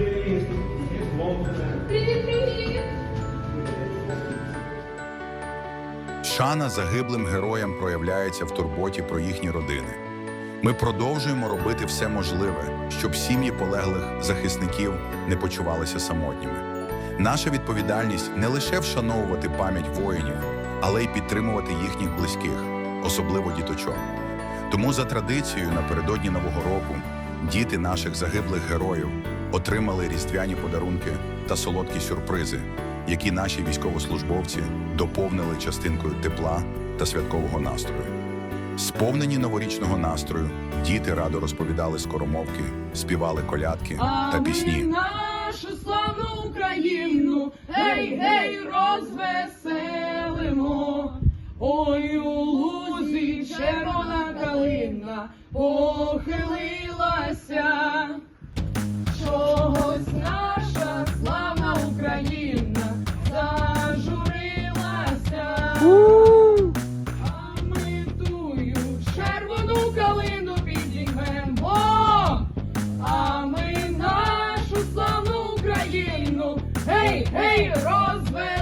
Привіт, привіт! Шана загиблим героям проявляється в турботі про їхні родини. Ми продовжуємо робити все можливе, щоб сім'ї полеглих захисників не почувалися самотніми. Наша відповідальність не лише вшановувати пам'ять воїнів, але й підтримувати їхніх близьких, особливо діточок. Тому за традицією напередодні Нового року діти наших загиблих героїв отримали різдвяні подарунки та солодкі сюрпризи, які наші військовослужбовці доповнили частинкою тепла та святкового настрою. Сповнені новорічного настрою, діти радо розповідали скоромовки, співали колядки А та ми пісні. нашу славну Україну, гей, гей, розвеселимо. Ой, у лузі червона калина похилилася. А ми червону калину підіймем, а ми нашу славну Україну, гей, гей, розведемо.